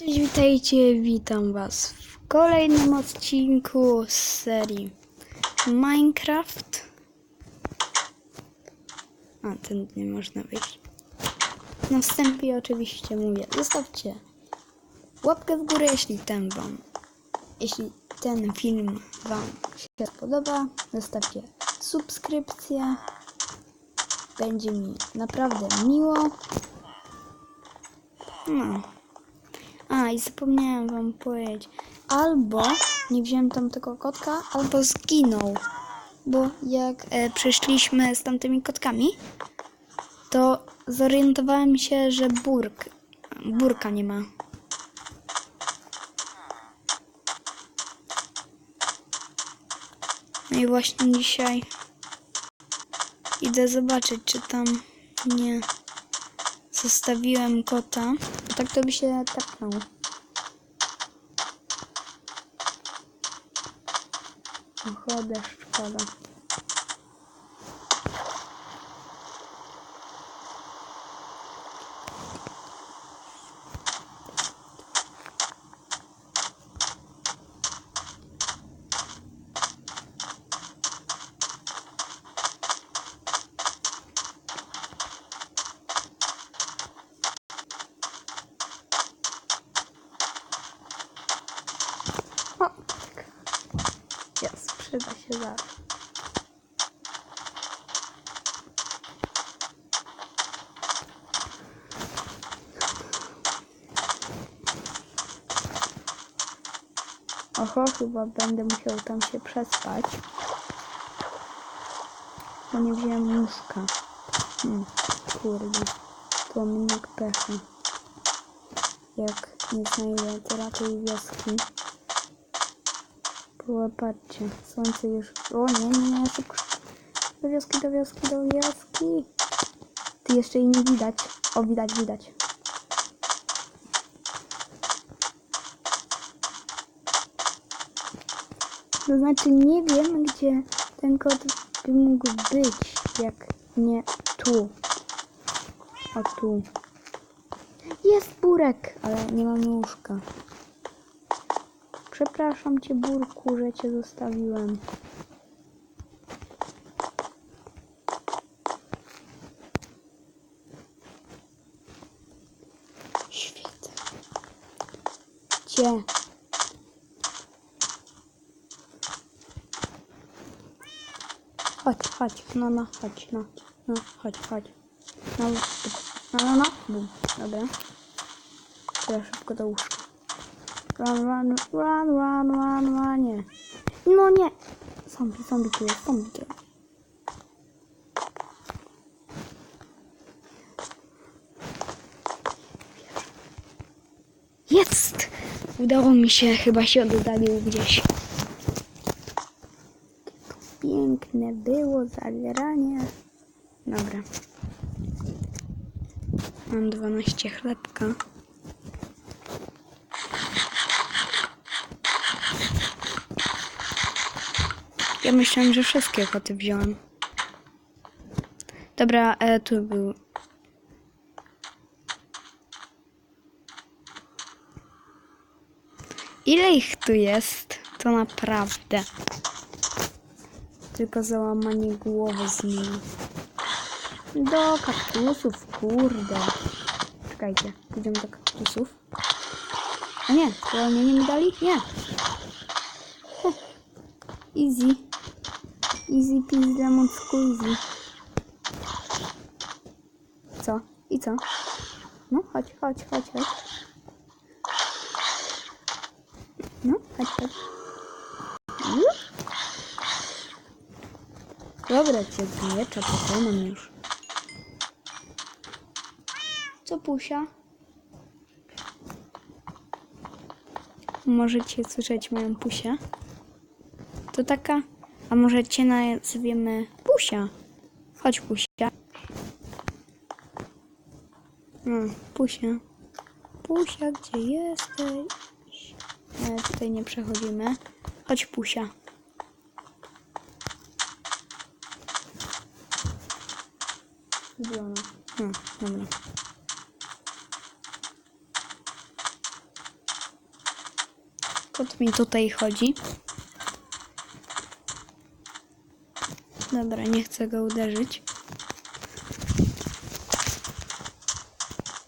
Cześć, witajcie, witam was w kolejnym odcinku z serii Minecraft. A, ten nie można wyjść. Na wstępie oczywiście mówię, zostawcie łapkę w górę, jeśli ten wam, jeśli ten film wam się podoba, zostawcie subskrypcję. Będzie mi naprawdę miło. No. A, i zapomniałem wam powiedzieć. Albo nie wziąłem tam tego kotka, albo zginął. Bo jak e, przyszliśmy z tamtymi kotkami, to zorientowałem się, że burk, burka nie ma. No i właśnie dzisiaj idę zobaczyć, czy tam nie zostawiłem kota. Tak to by się tapnął. Oho, deszcz pada. O, tak. Jest, zaraz. Oho, chyba będę musiał tam się przespać. Bo nie wziąłem łóżka. Hmm, kurde. To mnie pecha. Jak nie znajdę, to raczej wioski. Popatrzcie, słońce już... O nie, nie, nie, szybko. Do wioski, do wioski, do wioski. Ty jeszcze jej nie widać. O, widać, widać. To znaczy nie wiem, gdzie ten kot by mógł być, jak nie tu. A tu. Jest burek, ale nie mam łóżka. Przepraszam cię, Burku, że cię zostawiłem. Świetnie. Cię. Chodź, chodź, no, no, chodź, no, no, chodź, chodź. No, no, no, no, bum, dobra. Teraz szybko do łóżka. Run, run, run, run, run, run, nie. No nie. Zombie, zombie tu jest, zombie tu jest. Jest! Udało mi się, chyba się oddalił gdzieś. Piękne było zagranie. Dobra. Mam 12 chlebka. Ja myślałem, że wszystkie koty wziąłem. Dobra, e, tu był. Ile ich tu jest? To naprawdę. Tylko załamanie głowy z nimi. Do kaktusów, kurde. Czekajcie, idziemy do kaktusów. A nie, zwolnienie mi dali? Nie. Heh. Easy. Easy peasy lemon squeezy. Co? I co? No, chodź, chodź, chodź, chodź. No, chodź, chodź. Dobra, cię miecza pokonam już. Co pusia? Możecie słyszeć moją pusię? To taka, a może cię nazwiemy Pusia? Chodź Pusia. No, Pusia. Pusia, gdzie jesteś? Nie, tutaj nie przechodzimy. Chodź Pusia. Gdzie ona? Dobra. kot mi tutaj chodzi. Nie chcę go uderzyć.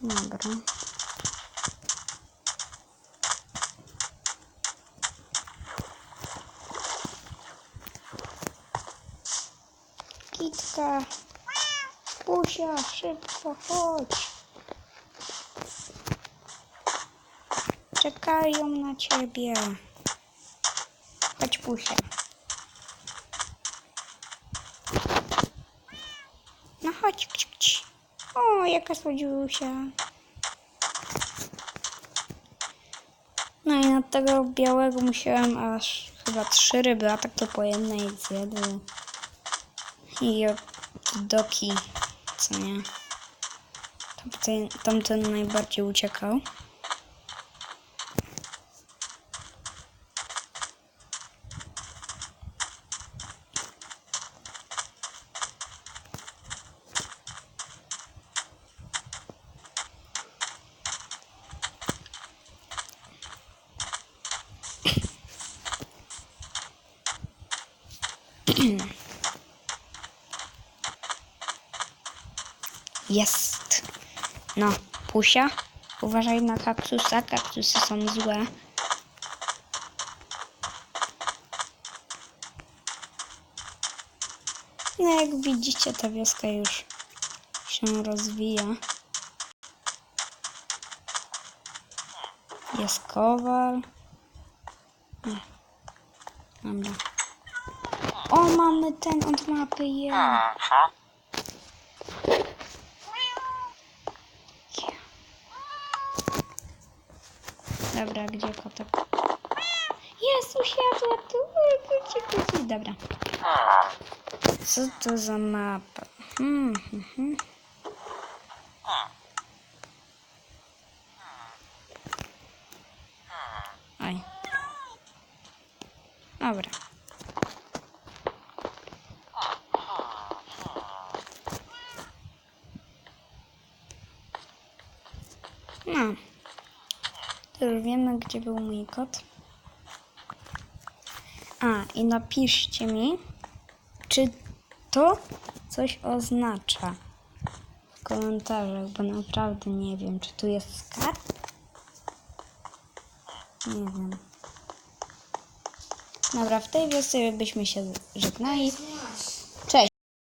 Dobra. Kitka. Pusia, szybko chodź. Czekają na ciebie. Chodź, Pusia. Chodź. O, jaka słodziusia. No i na tego białego musiałem aż chyba trzy ryby, a tak to po jednej zjadły. I doki, co nie? Tamten, tamten najbardziej uciekał. Jest. No, Pusia, uważaj na kaktusa. Kaktusy są złe. No, jak widzicie, ta wioska już się rozwija. Jest kowal. Dobra. O, mamy ten od mapy, ja. Dobra, gdzie kotek? Jest, usiadła tu. Kuci, kuci. Dobra. Co to za mapa? Hmm, hmm, hmm. Oj. Dobra. No. To już wiemy, gdzie był mój kot. A, i napiszcie mi, czy to coś oznacza w komentarzach, bo naprawdę nie wiem, czy tu jest skarb? Nie wiem. Dobra, w tej wiosce byśmy się żegnali.